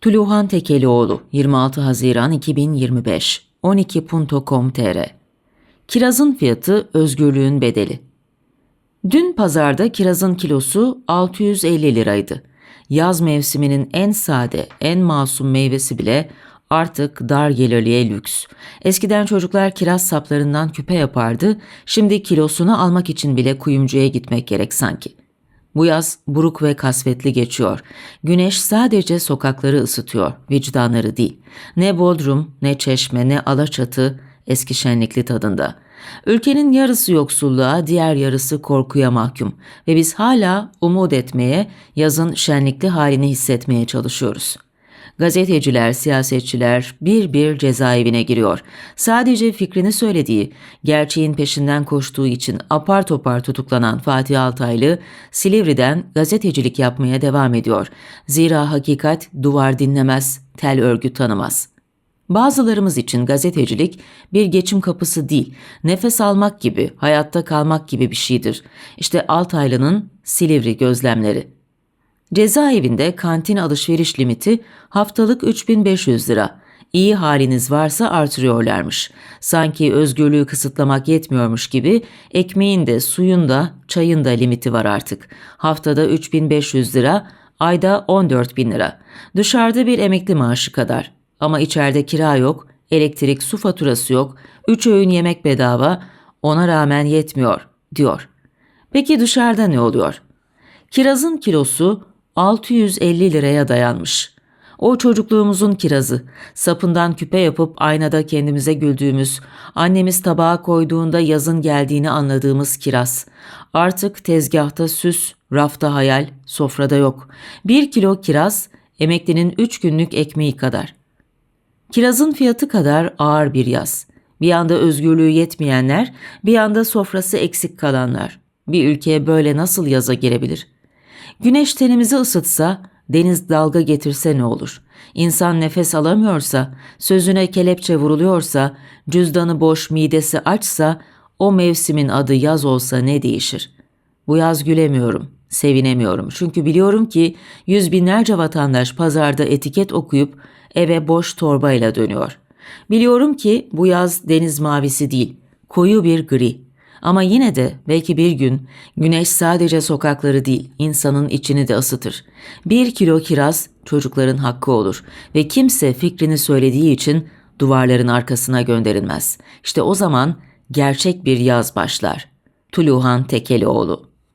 Tuluhan Tekelioğlu 26 Haziran 2025 12.com.tr Kirazın fiyatı özgürlüğün bedeli. Dün pazarda kirazın kilosu 650 liraydı. Yaz mevsiminin en sade, en masum meyvesi bile artık dar gelirliye lüks. Eskiden çocuklar kiraz saplarından küpe yapardı, şimdi kilosunu almak için bile kuyumcuya gitmek gerek sanki. Bu yaz buruk ve kasvetli geçiyor. Güneş sadece sokakları ısıtıyor, vicdanları değil. Ne Bodrum, ne Çeşme, ne Alaçatı eski şenlikli tadında. Ülkenin yarısı yoksulluğa, diğer yarısı korkuya mahkum ve biz hala umut etmeye, yazın şenlikli halini hissetmeye çalışıyoruz. Gazeteciler, siyasetçiler bir bir cezaevine giriyor. Sadece fikrini söylediği, gerçeğin peşinden koştuğu için apar topar tutuklanan Fatih Altaylı, Silivri'den gazetecilik yapmaya devam ediyor. Zira hakikat duvar dinlemez, tel örgü tanımaz.'' Bazılarımız için gazetecilik bir geçim kapısı değil, nefes almak gibi, hayatta kalmak gibi bir şeydir. İşte Altaylı'nın Silivri gözlemleri. Cezaevinde kantin alışveriş limiti haftalık 3500 lira. İyi haliniz varsa artırıyorlarmış. Sanki özgürlüğü kısıtlamak yetmiyormuş gibi ekmeğin de suyun da çayın da limiti var artık. Haftada 3500 lira, ayda 14 bin lira. Dışarıda bir emekli maaşı kadar. Ama içeride kira yok, elektrik, su faturası yok, üç öğün yemek bedava, ona rağmen yetmiyor, diyor. Peki dışarıda ne oluyor? Kirazın kilosu 650 liraya dayanmış. O çocukluğumuzun kirazı, sapından küpe yapıp aynada kendimize güldüğümüz, annemiz tabağa koyduğunda yazın geldiğini anladığımız kiraz. Artık tezgahta süs, rafta hayal, sofrada yok. Bir kilo kiraz, emeklinin üç günlük ekmeği kadar. Kirazın fiyatı kadar ağır bir yaz. Bir yanda özgürlüğü yetmeyenler, bir yanda sofrası eksik kalanlar. Bir ülkeye böyle nasıl yaza girebilir? Güneş tenimizi ısıtsa, deniz dalga getirse ne olur? İnsan nefes alamıyorsa, sözüne kelepçe vuruluyorsa, cüzdanı boş, midesi açsa, o mevsimin adı yaz olsa ne değişir? Bu yaz gülemiyorum, sevinemiyorum. Çünkü biliyorum ki yüz binlerce vatandaş pazarda etiket okuyup eve boş torbayla dönüyor. Biliyorum ki bu yaz deniz mavisi değil, koyu bir gri. Ama yine de belki bir gün güneş sadece sokakları değil, insanın içini de ısıtır. Bir kilo kiraz çocukların hakkı olur ve kimse fikrini söylediği için duvarların arkasına gönderilmez. İşte o zaman gerçek bir yaz başlar. Tuluhan Tekelioğlu